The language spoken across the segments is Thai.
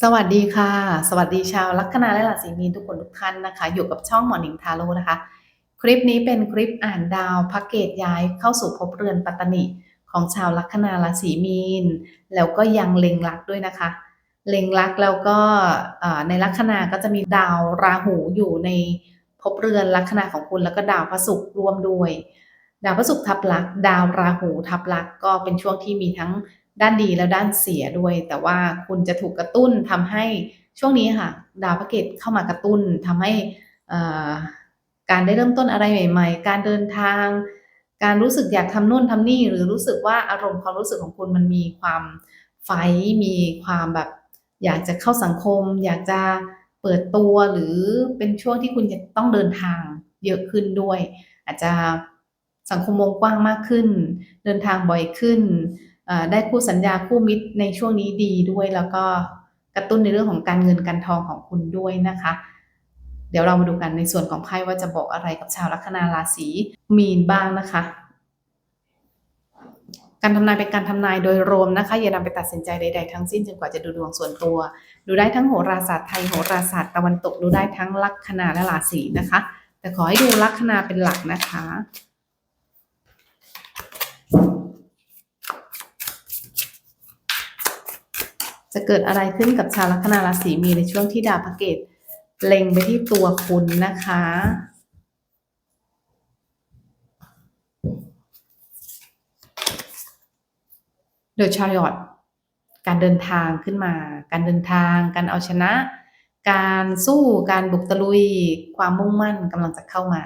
สวัสดีค่ะ สวัสดีชาวลัคนาและราศีมีนทุกคนทุกท่านนะคะ อยู่กับช่องหมอนิงทาโร่นะคะ คลิปนี้เป็นคลิปอ่านดาวพักเกตย้ายเข้าสู่ภพเรือนปัตตนิของชาวลัคนาราศีมีน แล้วก็ยังเล็งลักด้วยนะคะ เล็งลักแล้วก็ในลัคนาก็จะมีดาวราหูอยู่ในภพเรือนลัคนาของคุณแล้วก็ดาวพระศุกร์รวมด้วย ดาวพระศุกร์ทับลักดาวราหูทับลักก็เป็นช่วงที่มีทั้ง ด้านดีและด้านเสียด้วย แต่ว่าคุณจะถูกกระตุ้นทำให้ช่วงนี้ค่ะ ดาวพระเกตเข้ามากระตุ้นทำให้การได้เริ่มต้นอะไรใหม่ ๆ การเดินทาง การรู้สึกอยากทำนู่นทำนี่ หรือรู้สึกว่าอารมณ์ความรู้สึกของคุณมันมีความไฟมีความแบบ อยากจะเข้าสังคม อยากจะเปิดตัวหรือเป็นช่วงที่คุณจะต้องเดินทางเยอะขึ้นด้วย อาจจะสังคมวงกว้างมากขึ้น เดินทางบ่อยขึ้น ได้คู่สัญญาคู่มิตรในช่วงนี้ดีด้วย แล้วก็กระตุ้นในเรื่องของการเงินการทองของคุณด้วยนะคะ เดี๋ยวเรามาดูกันในส่วนของไพ่ว่าจะบอกอะไรกับชาวลัคนาราศีมีนบ้างนะคะ การทำนายเป็นการทำนายโดยรวมนะคะ อย่านำไปตัดสินใจใดๆทั้งสิ้นจนกว่าจะดูดวงส่วนตัว ดูได้ทั้งโหราศาสตร์ไทยโหราศาสตร์ตะวันตกดูได้ทั้งลัคนาและราศีนะคะ แต่ขอให้ดูลัคนาเป็นหลักนะคะ จะเกิดอะไรขึ้นกับชาวลัคนาราศีมีในช่วงที่ดาวพระเกตเล็งไปที่ตัวคุณนะคะโดยชาริอตการเดินทางขึ้นมา การเดินทาง การเอาชนะ การสู้ การบุกตะลุย ความมุ่งมั่นกำลังจะเข้ามา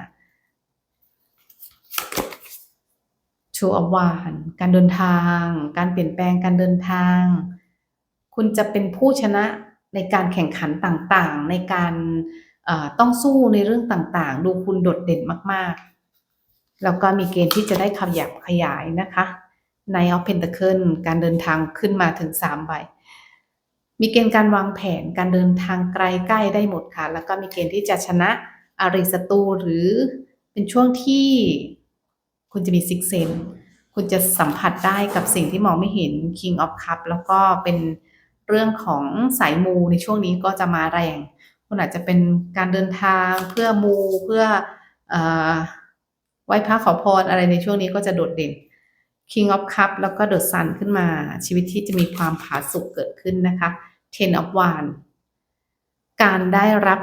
ชูอวานการเดินทาง การเปลี่ยนแปลงการเดินทาง คุณจะเป็นผู้ชนะในการแข่งขันต่างๆ ในการต้องสู้ในเรื่องต่างๆ ดูคุณโดดเด่นมากๆ แล้วก็มีเกณฑ์ที่จะได้ขยับขยายนะคะใน of Pentacle การเดินทางขึ้นมาถึง3ใบมีเกณฑ์การวางแผนการเดินทางไกลใกล้ได้หมดค่ะ แล้วก็มีเกณฑ์ที่จะชนะอาริศัตรูหรือเป็นช่วงที่คุณจะมีซิกเซนคุณจะสัมผัสได้กับสิ่งที่มองไม่เห็น King of Cup แล้วก็เป็น เรื่องของสายมูในช่วงนี้ก็จะมาแรง คุณอาจจะเป็นการเดินทางเพื่อมูเพื่ออไหว้พระขอพรอะไรในช่วงนี้ก็จะโดดเด่น King of Cup แล้วก็ The Sun ขึ้นมาชีวิตที่จะมีความผาสุกเกิดขึ้นนะคะ Ten of Wands การได้รับ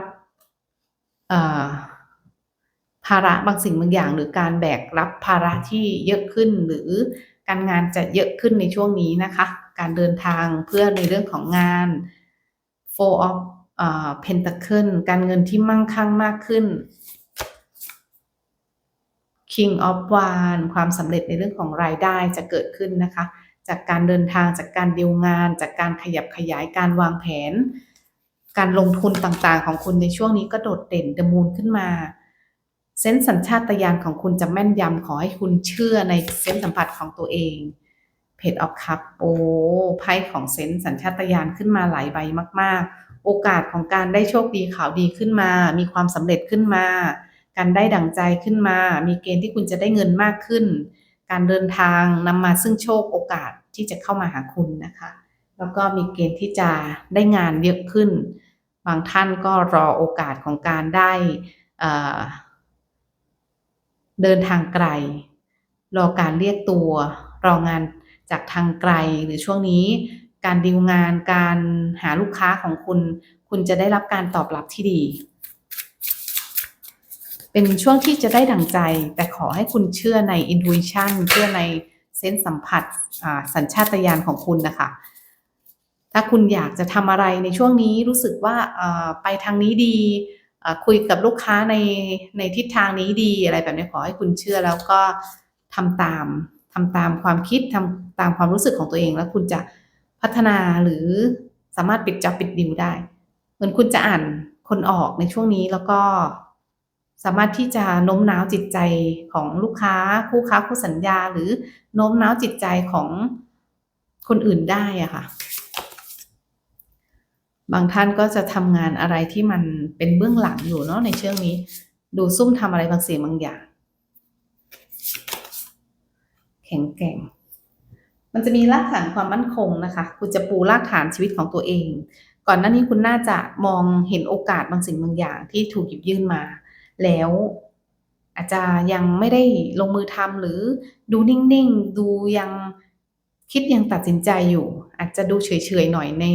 ภาระบางสิ่งบางอย่าง หรือการแบกรับภาระที่เยอะขึ้นหรือ การงานจะเยอะขึ้นในช่วงนี้นะคะ การเดินทางเพื่อในเรื่องของงาน Four of เอ่อ Pentacle การเงินที่มั่งคั่งมากขึ้น King of Wands ความสำเร็จในเรื่องของรายได้จะเกิดขึ้นนะคะ จากการเดินทางจากการดีลงาน จากการขยับขยายการวางแผน การลงทุนต่างๆ ของคุณในช่วงนี้ก็โดดเด่นเดมูนขึ้นมา เซนส์สัญชาตญาณของคุณจะแม่นยำขอให้คุณเชื่อในเซนส์สัมผัสของตัวเองเพจออฟคัพโอ้ไพ่ของเซนส์สัญชาตญาณขึ้นมาหลายใบมาก ๆ โอกาสของการได้โชคดีข่าวดีขึ้นมา มีความสำเร็จขึ้นมา การได้ดั่งใจขึ้นมา มีเกณฑ์ที่คุณจะได้เงินมากขึ้น การเดินทางนำมาซึ่งโชคโอกาสที่จะเข้ามาหาคุณนะคะ แล้วก็มีเกณฑ์ที่จะได้งานเยอะขึ้น บางท่านก็รอโอกาสของการได้ เดินทางไกล รอการเรียกตัว รองานจากทางไกลหรือช่วงนี้ การดีลงานการหาลูกค้าของคุณ คุณจะได้รับการตอบรับที่ดี เป็นช่วงที่จะได้ดั่งใจ แต่ขอให้คุณเชื่อใน intuition เชื่อในเซนส์สัมผัสอ่าสัญชาตญาณของคุณนะคะถ้าคุณอยากจะทำอะไรในช่วงนี้รู้สึกว่าอ่อไปทางนี้ดี คุยกับลูกค้าในในทิศทางนี้ดีอะไรแบบนี้ขอให้คุณเชื่อแล้วก็ทำตามทำตามความคิดทำตามความรู้สึกของตัวเอง แล้วคุณจะพัฒนาหรือสามารถปิดจ็อบปิดดิวได้ เหมือนคุณจะอ่านคนออกในช่วงนี้แล้วก็สามารถที่จะโน้มน้าวจิตใจของลูกค้าคู่ค้าคู่สัญญา หรือโน้มน้าวจิตใจของคนอื่นได้อะค่ะ บางท่านก็จะทำงานอะไรที่มันเป็นเบื้องหลังอยู่เนาะในเชื่องนี้ ดูซุ่มทำอะไรบางสิ่งบางอย่าง แข็งแกร่ง มันจะมีรากฐานความมั่นคงนะคะ คุณจะปูรากฐานชีวิตของตัวเอง ก่อนหน้านี้คุณน่าจะมองเห็นโอกาสบางสิ่งบางอย่าง ที่ถูกหยิบยื่นมา แล้วอาจจะยังไม่ได้ลงมือทำหรือดูนิ่งๆ ดูยังคิดยังตัดสินใจอยู่ อาจจะดูเฉยๆหน่อยใน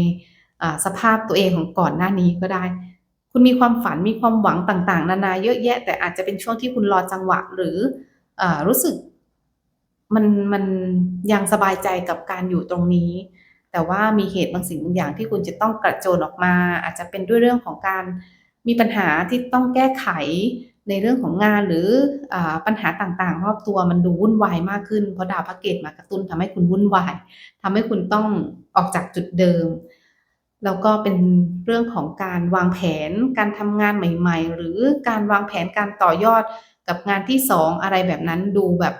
สภาพตัวเองของก่อนหน้านี้ก็ได้ คุณมีความฝันมีความหวังต่าง ๆ นานาเยอะแยะ แต่อาจจะเป็นช่วงที่คุณรอจังหวะหรืออรู้สึกมันมันยังสบายใจกับการอยู่ตรงนี้ แต่ว่ามีเหตุบางสิ่งบางอย่างที่คุณจะต้องกระโจนออกมา อาจจะเป็นด้วยเรื่องของการมีปัญหาที่ต้องแก้ไขในเรื่องของงานหรืออปัญหาต่างๆ รอบตัวมันดูวุ่นวายมากขึ้นเพราะดาวพระเกตมากระตุ้นทำให้คุณวุ่นวายทำให้คุณต้องออกจากจุดเดิม แล้วก็เป็นเรื่องของการวางแผนการทำงานใหม่ ๆ หรือการวางแผนการต่อยอดกับงานที่สองอะไรแบบนั้นดูแบบ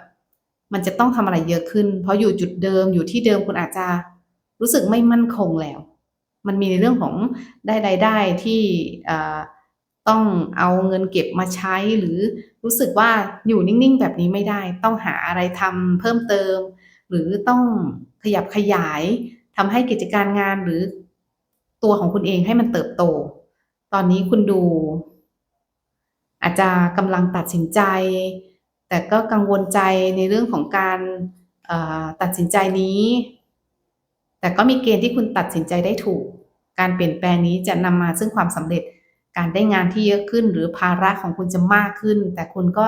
มันจะต้องทำอะไรเยอะขึ้น เพราะอยู่จุดเดิมอยู่ที่เดิมคุณอาจจะรู้สึกไม่มั่นคงแล้ว มันมีในเรื่องของได้รายได้ที่ต้องเอาเงินเก็บมาใช้หรือรู้สึกว่าอยู่นิ่งๆ แบบนี้ไม่ได้ ต้องหาอะไรทำเพิ่มเติม หรือต้องขยับขยายทำให้กิจการงานหรือ ตัวของคุณเองให้มันเติบโต ตอนนี้คุณดู อาจจะกำลังตัดสินใจ แต่ก็กังวลใจในเรื่องของการตัดสินใจนี้ แต่ก็มีเกณฑ์ที่คุณตัดสินใจได้ถูก การเปลี่ยนแปลงนี้จะนำมาซึ่งความสำเร็จการได้งานที่เยอะขึ้นหรือภาระของคุณจะมากขึ้น แต่คุณก็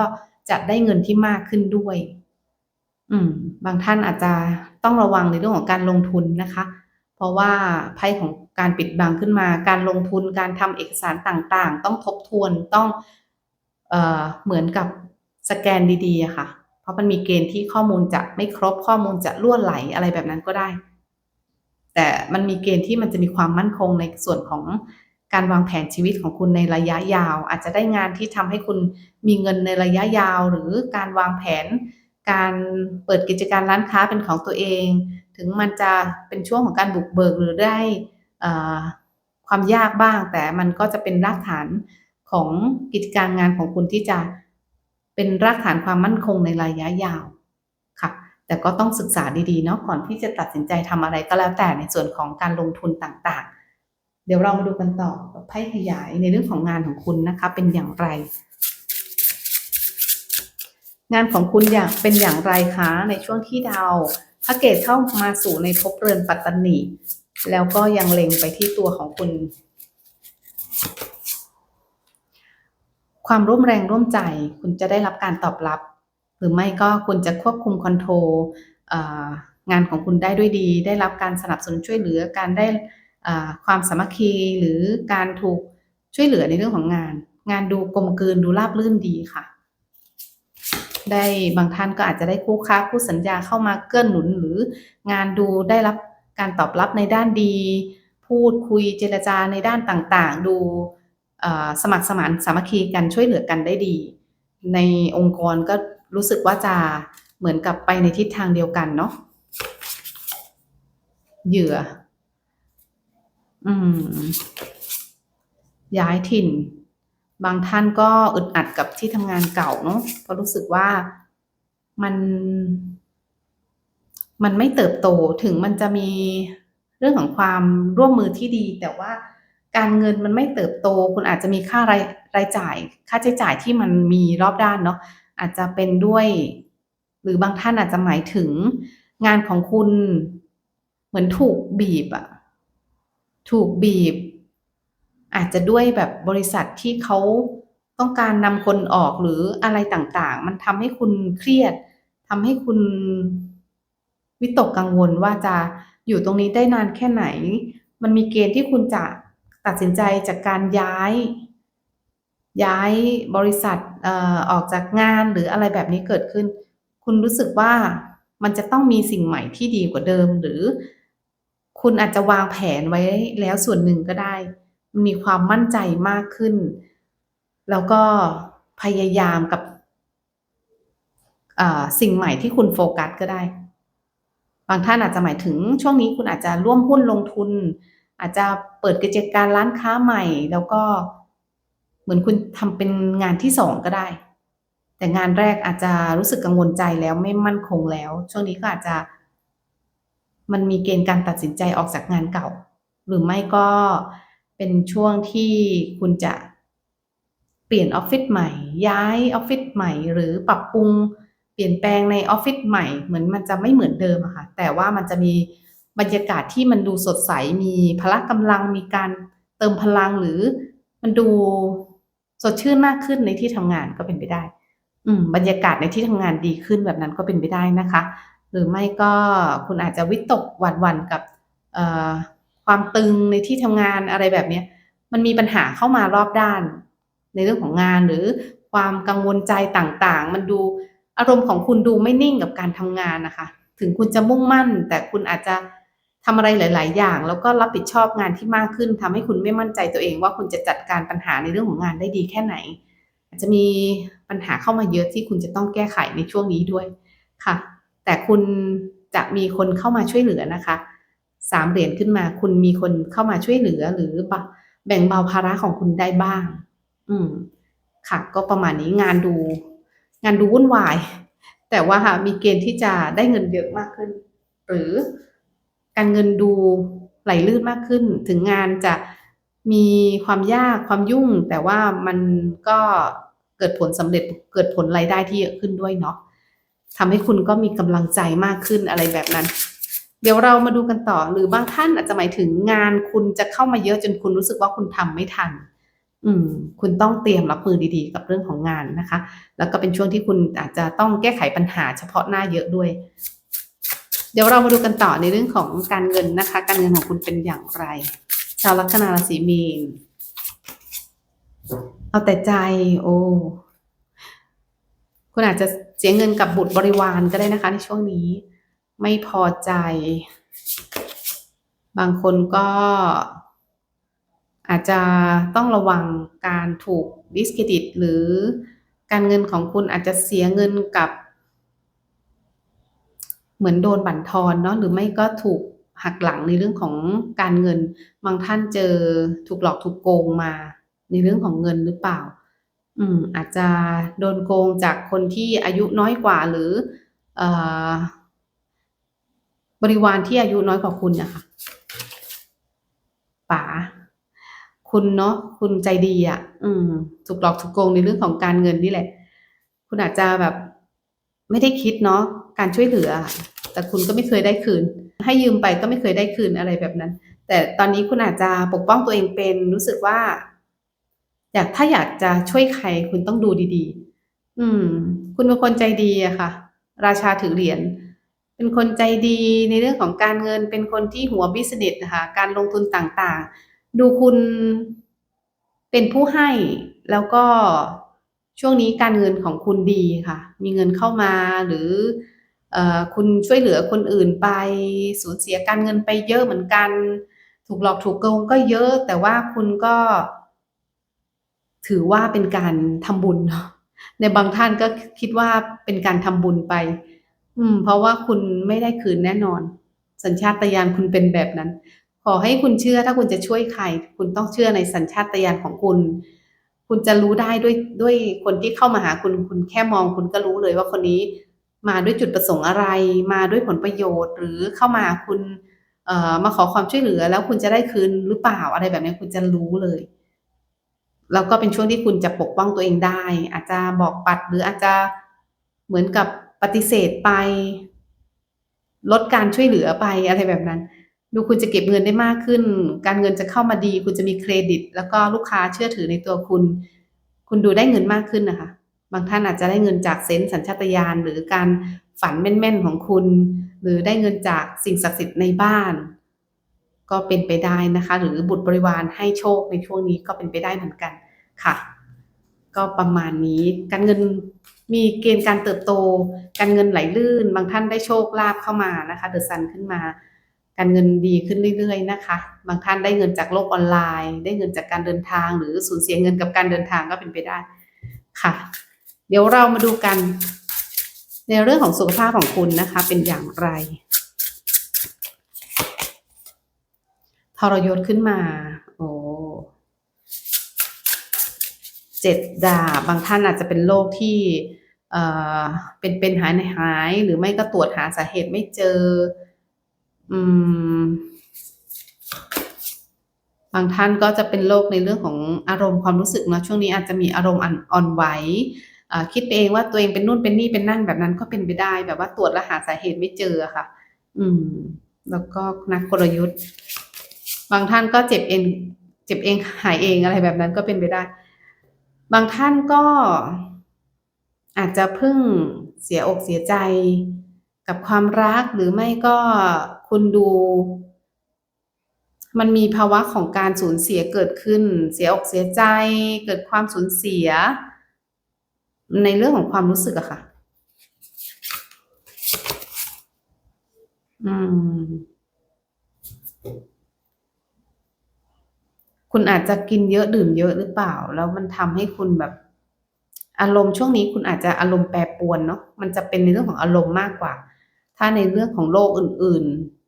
จะได้เงินที่มากขึ้นด้วย อืม บางท่านอาจจะต้องระวังในเรื่องของการลงทุนนะคะ เพราะว่าไพ่ของ การปิดบังขึ้นมา การลงทุนการทำเอกสารต่างๆ ต้องทบทวนต้องเออเหมือนกับสแกนดีๆค่ะ เพราะมันมีเกณฑ์ที่ข้อมูลจะไม่ครบข้อมูลจะรั่วไหลอะไรแบบนั้นก็ได้ แต่มันมีเกณฑ์ที่มันจะมีความมั่นคงในส่วนของการวางแผนชีวิตของคุณในระยะยาว อาจจะได้งานที่ทำให้คุณมีเงินในระยะยาว หรือการวางแผน การเปิดกิจการร้านค้าเป็นของตัวเอง ถึงมันจะเป็นช่วงของการบุกเบิกหรือได้ ความยากบ้าง แต่มันก็จะเป็นรากฐานของกิจการงานของคุณที่จะเป็นรากฐานความมั่นคงในระยะยาวค่ะ แต่ก็ต้องศึกษาดีๆเนาะก่อนที่จะตัดสินใจทำอะไรก็แล้วแต่ในส่วนของการลงทุนต่างๆ เดี๋ยวเรามาดูกันต่อกับไพ่ขยายในเรื่องของงานของคุณนะคะ เป็นอย่างไร งานของคุณอย่างเป็นอย่างไรคะในช่วงที่ดาวพระเกตเข้ามาสู่ในภพเรือนปัตตนี แล้วก็ยังเล็งไปที่ตัวของคุณ ความร่วมแรงร่วมใจ คุณจะได้รับการตอบรับ หรือไม่ก็คุณจะควบคุมคอนโทรลงานของคุณได้ด้วยดี ได้รับการสนับสนุนช่วยเหลือการได้ความสามัคคีหรือการถูกช่วยเหลือในเรื่องของงาน งานดูกลมกลืนดูราบรื่นดีค่ะ ได้บางท่านก็อาจจะได้คู่ค้าคู่สัญญาเข้ามาเกื้อหนุนหรืองานดูได้รับ การตอบรับในด้านดี พูดคุยเจรจาในด้านต่างๆ ดูสมัครสมานสามัคคีกันช่วยเหลือกันได้ดี ในองค์กรก็รู้สึกว่าจะเหมือนกับไปในทิศทางเดียวกันเนาะเหยื่อ อืม ย้ายถิ่น บางท่านก็อึดอัดกับที่ทำงานเก่าเนาะเพราะรู้สึกว่ามัน มันไม่เติบโตถึงมันจะมีเรื่องของความร่วมมือที่ดี แต่ว่าการเงินมันไม่เติบโต คุณอาจจะมีค่ารายรายจ่าย ค่าใช้จ่ายที่มันมีรอบด้านเนาะอาจจะเป็นด้วย หรือบางท่านอาจจะหมายถึงงานของคุณเหมือนถูกบีบอะถูกบีบ อาจจะด้วยแบบบริษัทที่เขาต้องการนำคนออกหรืออะไรต่างๆ มันทำให้คุณเครียดทำให้คุณ วิตกกังวลว่าจะอยู่ตรงนี้ได้นานแค่ไหน มันมีเกณฑ์ที่คุณจะตัดสินใจจากการย้าย ย้ายบริษัทอออกจากงานหรืออะไรแบบนี้เกิดขึ้น คุณรู้สึกว่ามันจะต้องมีสิ่งใหม่ที่ดีกว่าเดิม หรือ คุณอาจจะวางแผนไว้แล้วส่วนหนึ่งก็ได้มีความมั่นใจมากขึ้น แล้วก็พยายามกับสิ่งใหม่ที่คุณโฟกัสก็ได้ บางท่านอาจจะหมายถึงช่วงนี้คุณอาจจะร่วมหุ้นลงทุน อาจจะเปิดกิจการร้านค้าใหม่ แล้วก็เหมือนคุณทำเป็นงานที่สองก็ได้ แต่งานแรกอาจจะรู้สึกกังวลใจแล้วไม่มั่นคงแล้ว ช่วงนี้ก็อาจจะ มันมีเกณฑ์การตัดสินใจออกจากงานเก่า หรือไม่ก็เป็นช่วงที่คุณจะเปลี่ยนออฟฟิศใหม่ ย้ายออฟฟิศใหม่ หรือปรับปรุง เปลี่ยนแปลงในออฟฟิศใหม่เหมือนมันจะไม่เหมือนเดิมอะค่ะแต่ว่ามันจะมีบรรยากาศที่มันดูสดใสมีพละกำลังมีการเติมพลังหรือมันดูสดชื่นมากขึ้นในที่ทำงานก็เป็นไปได้ อืม บรรยากาศในที่ทำงานดีขึ้นแบบนั้นก็เป็นไปได้นะคะ หรือไม่ก็คุณอาจจะวิตกหวั่นหวั่นกับความตึงในที่ทำงานอะไรแบบเนี้ยมันมีปัญหาเข้ามารอบด้าน ในเรื่องของงานหรือความกังวลใจต่างๆ มันดู อารมณ์ของคุณดูไม่นิ่งกับการทำงานนะคะ ถึงคุณจะมุ่งมั่น แต่คุณอาจจะทำอะไรหลาย ๆ อย่าง แล้วก็รับผิดชอบงานที่มากขึ้นทำให้คุณไม่มั่นใจตัวเองว่าคุณจะจัดการปัญหาในเรื่องของงานได้ดีแค่ไหน อาจจะมีปัญหาเข้ามาเยอะที่คุณจะต้องแก้ไขในช่วงนี้ด้วยค่ะ แต่คุณจะมีคนเข้ามาช่วยเหลือนะคะสามเหรียญขึ้นมา คุณมีคนเข้ามาช่วยเหลือหรือแบ่งเบาภาระของคุณได้บ้าง อืม ค่ะ ก็ประมาณนี้งานดู งานดูวุ่นวาย แต่ว่าค่ะมีเกณฑ์ที่จะได้เงินเยอะมากขึ้น หรือการเงินดูไหลลื่นมากขึ้น ถึงงานจะมีความยากความยุ่ง แต่ว่ามันก็เกิดผลสำเร็จเกิดผลรายได้ที่เยอะขึ้นด้วยเนาะทำให้คุณก็มีกำลังใจมากขึ้นอะไรแบบนั้น เดี๋ยวเรามาดูกันต่อหรือบางท่านอาจจะหมายถึงงานคุณจะเข้ามาเยอะจนคุณรู้สึกว่าคุณทำไม่ทัน อืมคุณต้องเตรียมรับมือดีๆ กับเรื่องของงานนะคะ แล้วก็เป็นช่วงที่คุณอาจจะต้องแก้ไขปัญหาเฉพาะหน้าเยอะด้วย เดี๋ยวเรามาดูกันต่อในเรื่องของการเงินนะคะ การเงินของคุณเป็นอย่างไร ชาวลัคนาราศีมีน เอาแต่ใจ โอ้คุณอาจจะเสียเงินกับบุตรบริวารก็ได้นะคะ ในช่วงนี้ ไม่พอใจ บางคนก็ อาจจะต้องระวังการถูกดิสเครดิต หรือการเงินของคุณอาจจะเสียเงินกับ เหมือนโดนบั่นทอนเนาะหรือไม่ก็ถูกหักหลังในเรื่องของการเงิน บางท่านเจอถูกหลอกถูกโกงมา ในเรื่องของเงินหรือเปล่า อืม อาจจะโดนโกงจากคนที่อายุน้อยกว่าหรืออบริวารที่อายุน้อยกว่าคุณนะคะป๋า คุณเนาะคุณใจดีอะ่ะ อืมถูกหลอกถูกโกงในเรื่องของการเงินนี่แหละ คุณอาจจะแบบ ไม่ได้คิดเนาะการช่วยเหลือ แต่คุณก็ไม่เคยได้คืน ให้ยืมไปก็ไม่เคยได้คืนอะไรแบบนั้น แต่ตอนนี้คุณอาจจะปกป้องตัวเองเป็นรู้สึกว่า อยากถ้าอยากจะช่วยใครคุณต้องดูดีๆ อืม คุณเป็นคนใจดีอะค่ะ ราชาถือเหรียญเป็นคนใจดีในเรื่องของการเงินเป็นคนที่หัวบิสเนสนะคะการลงทุนต่างๆ ดูคุณเป็นผู้ให้แล้วก็ช่วงนี้การเงินของคุณดีค่ะ มีเงินเข้ามาหรืออคุณช่วยเหลือคนอื่นไป สูญเสียการเงินไปเยอะเหมือนกัน ถูกหลอกถูกโกงก็เยอะ แต่ว่าคุณก็ ถือว่าเป็นการทำบุญเนาะในบางท่านก็คิดว่าเป็นการทำบุญไป อืม เพราะว่าคุณไม่ได้คืนแน่นอน สัญชาตญาณคุณเป็นแบบนั้น ขอให้คุณเชื่อถ้าคุณจะช่วยใคร คุณต้องเชื่อในสัญชาตญาณของคุณ คุณจะรู้ได้ด้วยด้วยคนที่เข้ามาหาคุณคุณแค่มองคุณก็รู้เลยว่าคนนี้มาด้วยจุดประสงค์อะไร มาด้วยผลประโยชน์ หรือเข้ามาคุณเอ่อมาขอความช่วยเหลือ แล้วคุณจะได้คืนหรือเปล่าอะไรแบบนี้คุณจะรู้เลย แล้วก็เป็นช่วงที่คุณจะปกป้องตัวเองได้ อาจจะบอกปัดหรืออาจจะเหมือนกับปฏิเสธไป ลดการช่วยเหลือไปอะไรแบบนั้น ดูคุณจะเก็บเงินได้มากขึ้น การเงินจะเข้ามาดี คุณจะมีเครดิต แล้วก็ลูกค้าเชื่อถือในตัวคุณ คุณดูได้เงินมากขึ้นนะคะ บางท่านอาจจะได้เงินจากเซนส์สัญชาตญาณหรือการฝันแม่นๆของคุณ หรือได้เงินจากสิ่งศักดิ์สิทธิ์ในบ้าน ก็เป็นไปได้นะคะ หรือบุตรบริวารให้โชคในช่วงนี้ก็เป็นไปได้เหมือนกันค่ะ ก็ประมาณนี้การเงินมีเกณฑ์การเติบโต การเงินไหลลื่น บางท่านได้โชคลาภเข้ามานะคะ เดอะซันขึ้นมา การเงินดีขึ้นเรื่อยๆนะคะ บางท่านได้เงินจากโลกออนไลน์ ได้เงินจากการเดินทาง หรือสูญเสียเงินกับการเดินทางก็เป็นไปได้ค่ะ เดี๋ยวเรามาดูกัน ในเรื่องของสุขภาพของคุณนะคะ เป็นอย่างไรทรยศขึ้นมา โอ้เจ็ดดาบ บางท่านอาจจะเป็นโรคที่เอ่อเป็นเป็นหายหาย หรือไม่ก็ตรวจหาสาเหตุไม่เจอ อืม บางท่านก็จะเป็นโรคในเรื่องของอารมณ์ความรู้สึกเนาะช่วงนี้อาจจะมีอารมณ์อ่อนไหวคิดไปเองว่าตัวเองเป็นนู่นเป็นนี่เป็นนั่นแบบนั้นก็เป็นไปได้ แบบว่าตรวจแล้วหาสาเหตุไม่เจอค่ะ อืม แล้วก็นักกลยุทธ์ บางท่านก็เจ็บเองเจ็บเองหายเองอะไรแบบนั้นก็เป็นไปได้ บางท่านก็อาจจะเพิ่งเสียอกเสียใจกับความรักหรือไม่ก็ คุณดู มันมีภาวะของการสูญเสียเกิดขึ้น เสียอกเสียใจ เกิดความสูญเสีย ในเรื่องของความรู้สึกอะค่ะ อืมคุณอาจจะกินเยอะดื่มเยอะหรือเปล่า แล้วมันทำให้คุณแบบ อารมณ์ช่วงนี้คุณอาจจะอารมณ์แปรปรวนเนาะมันจะเป็นในเรื่องของอารมณ์มากกว่า ถ้าในเรื่องของโรคอื่น ๆ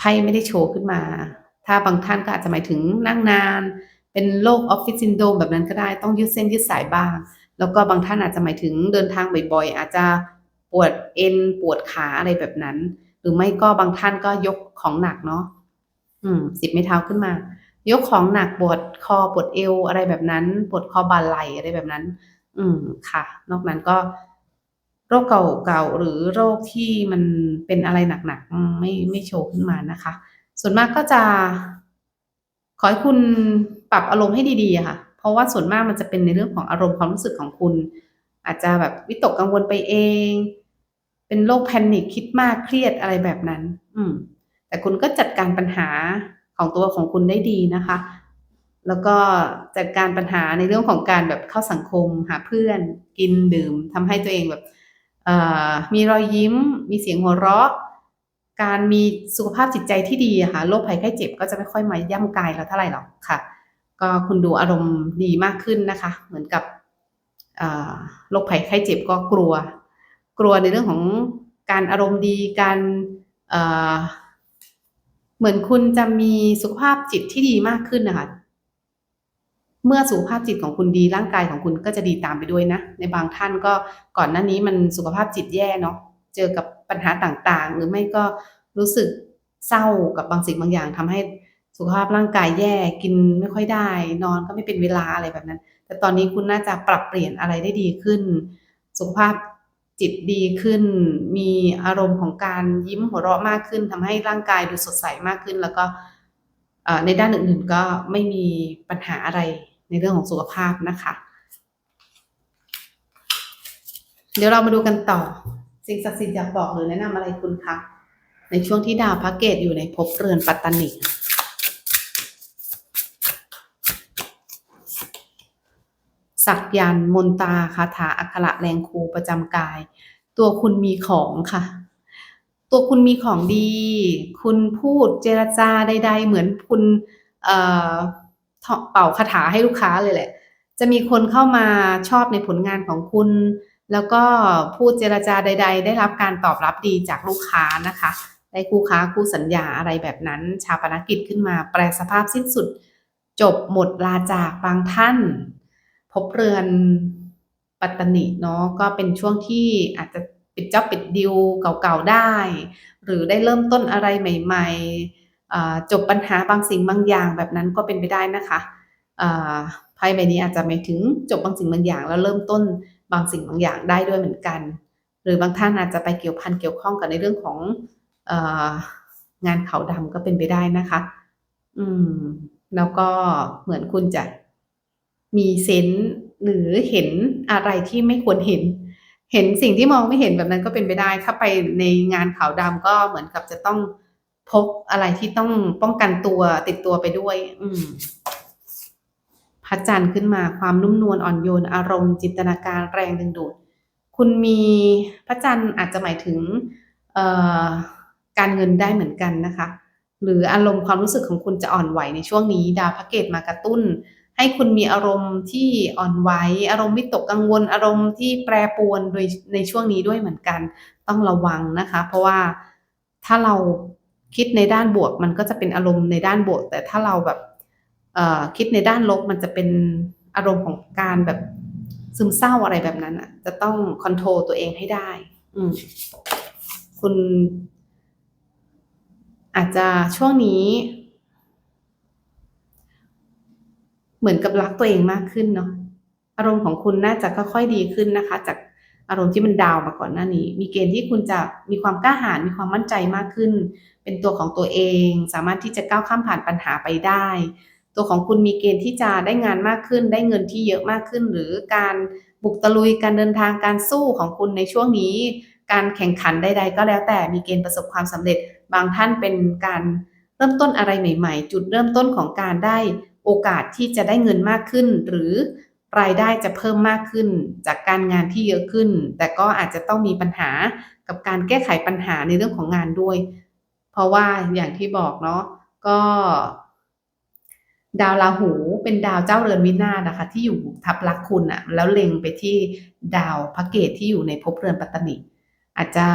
ไพ่ไม่ได้โชว์ขึ้นมา ถ้าบางท่านก็อาจจะหมายถึงนั่งนาน เป็นโรคออฟฟิศซินโดรมแบบนั้นก็ได้ต้องยืดเส้นยืดสายบ้าง แล้วก็บางท่านอาจจะหมายถึงเดินทางบ่อยๆ อาจจะปวดเอ็นปวดขาอะไรแบบนั้น หรือไม่ก็บางท่านก็ยกของหนักเนาะอืมสิบไม่เท้าขึ้นมา ยกของหนักปวดคอปวดเอวอะไรแบบนั้น ปวดคอบ่าไหลอะไรแบบนั้น อืมค่ะ นอกนั้นก็ โรคเก่าๆหรือโรคที่มันเป็นอะไรหนักๆไม่ไม่โชว์ขึ้นมานะคะ ส่วนมากก็จะ ขอให้คุณปรับอารมณ์ให้ดีๆค่ะ เพราะว่าส่วนมากมันจะเป็นในเรื่องของอารมณ์ความรู้สึกของคุณ อาจจะแบบวิตกกังวลไปเอง เป็นโรคแพนิคคิดมากเครียดอะไรแบบนั้น อืม แต่คุณก็จัดการปัญหาของตัวของคุณได้ดีนะคะ แล้วก็จัดการปัญหาในเรื่องของการแบบเข้าสังคมหาเพื่อนกินดื่มทำให้ตัวเองแบบ มีรอยยิ้ม มีเสียงหัวเราะ การมีสุขภาพจิตใจที่ดีค่ะโรคภัยไข้เจ็บก็จะไม่ค่อยมาย่ำกายเราเท่าไหร่หรอกค่ะ ก็คุณดูอารมณ์ดีมากขึ้นนะคะ เหมือนกับโรคภัยไข้เจ็บก็กลัว กลัวในเรื่องของการอารมณ์ดีการเหมือนคุณจะมีสุขภาพจิตที่ดีมากขึ้นนะคะ เมื่อสุขภาพจิตของคุณดีร่างกายของคุณก็จะดีตามไปด้วยนะ ในบางท่านก็ก่อนหน้านี้มันสุขภาพจิตแย่เนาะเจอกับปัญหาต่างๆ หรือไม่ก็รู้สึกเศร้ากับบางสิ่งบางอย่างทำให้สุขภาพร่างกายแย่กินไม่ค่อยได้ นอนก็ไม่เป็นเวลาอะไรแบบนั้น แต่ตอนนี้คุณน่าจะปรับเปลี่ยนอะไรได้ดีขึ้น สุขภาพจิตดีขึ้น มีอารมณ์ของการยิ้มหัวเราะมากขึ้นทำให้ร่างกายดูสดใสมากขึ้น แล้วก็ในด้านอื่นๆก็ไม่มีปัญหาอะไร ในเรื่องของสุขภาพนะคะ เดี๋ยวเรามาดูกันต่อ สิ่งศักดิ์สิทธิ์อยากบอกหรือแนะนำอะไรคุณคะในช่วงที่ดาวพระเกตอยู่ในภพเรือนปัตตานีสักยันมนตาคาถาอักขระแรงครูประจำกาย ตัวคุณมีของค่ะ ตัวคุณมีของดี คุณพูดเจรจาใดๆ เหมือนคุณ เป่าคาถาให้ลูกค้าเลยแหละ จะมีคนเข้ามาชอบในผลงานของคุณ แล้วก็พูดเจรจาใด ๆ ได้รับการตอบรับดีจากลูกค้านะคะได้คู่ค้าคู่สัญญาอะไรแบบนั้น ชาปนกิจขึ้นมา แปลสภาพสิ้นสุด จบหมดลาจากบางท่าน พบเรือนปัตตนีเนาะก็เป็นช่วงที่อาจจะปิดเจ็อบปิดดิวเก่าๆได้ หรือได้เริ่มต้นอะไรใหม่ ๆ จบปัญหาบางสิ่งบางอย่างแบบนั้นก็เป็นไปได้นะคะไพ่ใบนี้อาจจะหมายถึงจบบางสิ่งบางอย่างแล้วเริ่มต้นบางสิ่งบางอย่างได้ด้วยเหมือนกัน หรือบางท่านอาจจะไปเกี่ยวพันเกี่ยวข้องกับในเรื่องของงานเขาดำก็เป็นไปได้นะคะ อืม แล้วก็เหมือนคุณจะมีเซนส์หรือเห็นอะไรที่ไม่ควรเห็น เห็นสิ่งที่มองไม่เห็นแบบนั้นก็เป็นไปได้ ถ้าไปในงานขาวดำก็เหมือนกับจะต้อง พกอะไรที่ต้องป้องกันตัวติดตัวไปด้วย อืมพระจันทร์ขึ้นมาความนุ่มนวลอ่อนโยนอารมณ์จินตนาการแรงดึงดูด คุณมีพระจันทร์อาจจะหมายถึงการเงินได้เหมือนกันนะคะ หรืออารมณ์ความรู้สึกของคุณจะอ่อนไหวในช่วงนี้ ดาวพระเกตมากระตุ้น ให้คุณมีอารมณ์ที่อ่อนไหวอารมณ์วิตกกังวล อารมณ์ที่แปรปรวนโดยในช่วงนี้ด้วยเหมือนกัน ต้องระวังนะคะ เพราะว่าถ้าเรา คิดในด้านบวกมันก็จะเป็นอารมณ์ในด้านบวก แต่ถ้าเราแบบคิดในด้านลบมันจะเป็นอารมณ์ของการแบบซึมเศร้าอะไรแบบนั้นอะ จะต้องคอนโทรลตัวเองให้ได้ อืมคุณ อาจจะช่วงนี้ เหมือนกับรักตัวเองมากขึ้นเนาะอารมณ์ของคุณน่าจะค่อยๆดีขึ้นนะคะ จาก อารมณ์ที่มันดาวมาก่อนหน้านี้ มีเกณฑ์ที่คุณจะมีความกล้าหาญมีความมั่นใจมากขึ้น เป็นตัวของตัวเอง สามารถที่จะก้าวข้ามผ่านปัญหาไปได้ ตัวของคุณมีเกณฑ์ที่จะได้งานมากขึ้น ได้เงินที่เยอะมากขึ้น หรือการบุกตะลุยการเดินทางการสู้ของคุณในช่วงนี้ การแข่งขันใด ๆ ก็แล้วแต่มีเกณฑ์ประสบความสำเร็จ บางท่านเป็นการเริ่มต้นอะไรใหม่ ๆ จุดเริ่มต้นของการได้โอกาสที่จะได้เงินมากขึ้น หรือ รายได้จะเพิ่มมากขึ้นจากการงานที่เยอะขึ้น แต่ก็อาจจะต้องมีปัญหากับการแก้ไขปัญหาในเรื่องของงานด้วย เพราะว่าอย่างที่บอกเนาะก็ ดาวราหูเป็นดาวเจ้าเรือนวินาศนะคะ ที่อยู่ทับลักคุณอะแล้วเล็งไปที่ดาวพระเกตที่อยู่ในภพเรือนปัตตนิอาจจะ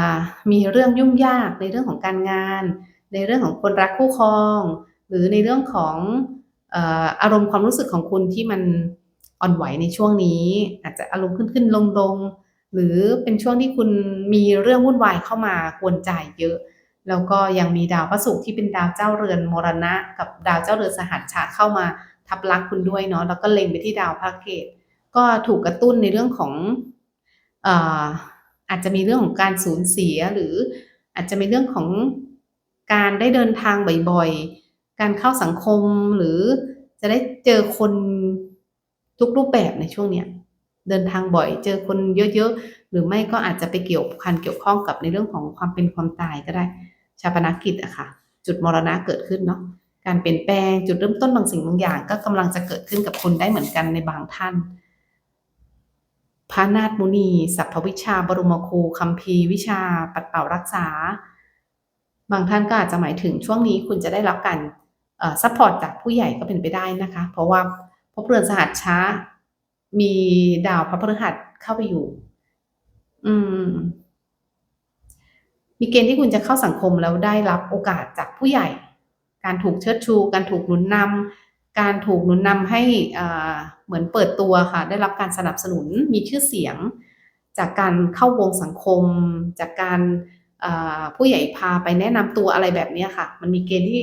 มีเรื่องยุ่งยากในเรื่องของการงาน ในเรื่องของคนรักคู่ครอง หรือในเรื่องของอารมณ์ความรู้สึกของคุณที่มัน อ่อนไหวในช่วงนี้ อาจจะอารมณ์ขึ้นขึ้นลงลงหรือเป็นช่วงที่คุณมีเรื่องวุ่นวายเข้ามากวนใจเยอะ แล้วก็ยังมีดาวพระศุกร์ที่เป็นดาวเจ้าเรือนมรณะ กับดาวเจ้าเรือนสหัสชาเข้ามาทับลักคุณด้วยเนาะแล้วก็เล็งไปที่ดาวพระเกตก็ถูกกระตุ้นในเรื่องของอาอาจจะมีเรื่องของการสูญเสียหรืออาจจะมีเรื่องของการได้เดินทางบ่อยๆ การเข้าสังคมหรือจะได้เจอคน ทุกรูปแบบในช่วงเนี้ยเดินทางบ่อยเจอคนเยอะๆ หรือไม่ก็อาจจะไปเกี่ยวพันเกี่ยวข้องกับในเรื่องของความเป็นความตายก็ได้ ชาปนกิจอะค่ะ จุดมรณะเกิดขึ้นเนาะการเปลี่ยนแปลงจุดเริ่มต้นบางสิ่งบางอย่าง ก็กำลังจะเกิดขึ้นกับคุณได้เหมือนกันในบางท่านพระนาฏมุนี สัพพวิชา บรมครูคัมภีร์วิชา ปัดเป่ารักษา บางท่านก็อาจจะหมายถึงช่วงนี้คุณจะได้รับการซัพพอร์ตจากผู้ใหญ่ก็เป็นไปได้นะคะ เพราะว่า พบเรือนสหัสช้า มีดาวพระพฤหัสเข้าไปอยู่ อืม มีเกณฑ์ที่คุณจะเข้าสังคมแล้วได้รับโอกาสจากผู้ใหญ่ การถูกเชิดชู การถูกหนุนนำการถูกหนุนนำให้เหมือนเปิดตัวค่ะ ได้รับการสนับสนุน มีชื่อเสียง จากการเข้าวงสังคม จากการผู้ใหญ่พาไปแนะนำตัวอะไรแบบนี้ค่ะ มันมีเกณฑ์ที่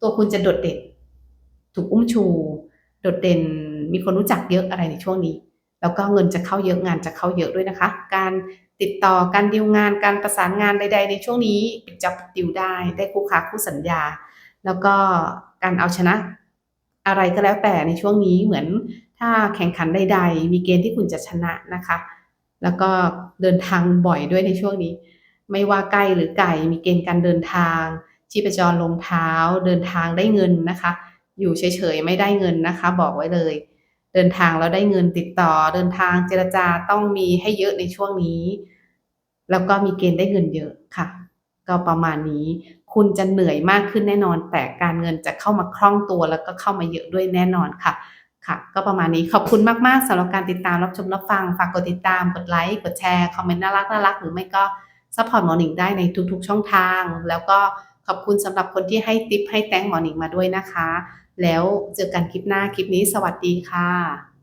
ตัวคุณจะโดดเด่นถูกอุ้มชู โดดเด่นมีคนรู้จักเยอะอะไรในช่วงนี้ แล้วก็เงินจะเข้าเยอะงานจะเข้าเยอะด้วยนะคะ การติดต่อการดีลงานการประสานงานใด ๆ ในช่วงนี้ปิดจ็อบดิวได้ได้คู่ค้าคู่สัญญา แล้วก็การเอาชนะอะไรก็แล้วแต่ในช่วงนี้เหมือนถ้าแข่งขันใด ๆ มีเกณฑ์ที่คุณจะชนะนะคะ แล้วก็เดินทางบ่อยด้วยในช่วงนี้ ไม่ว่าใกล้หรือไกลมีเกณฑ์การเดินทางชีพจรลงเท้าเดินทางได้เงินนะคะ อยู่เฉยๆไม่ได้เงินนะคะ บอกไว้เลย เดินทางแล้วได้เงินติดต่อ เดินทางเจรจาต้องมีให้เยอะในช่วงนี้ แล้วก็มีเกณฑ์ได้เงินเยอะค่ะ ก็ประมาณนี้ คุณจะเหนื่อยมากขึ้นแน่นอน แต่การเงินจะเข้ามาคล่องตัวแล้วก็เข้ามาเยอะด้วยแน่นอนค่ะค่ะ ก็ประมาณนี้ขอบคุณมากๆสำหรับการติดตามรับชมรับฟังฝากกดติดตามกดไลค์กดแชร์คอมเมนต์น่ารักน่ารักหรือไม่ก็ซัพพอร์ตหมอหนิงได้ในทุกๆ ช่องทาง แล้วก็ขอบคุณสำหรับคนที่ให้ติปให้แตงหมอหนิงมาด้วยนะคะ แล้วเจอกันคลิปหน้าคลิปนี้สวัสดีค่ะ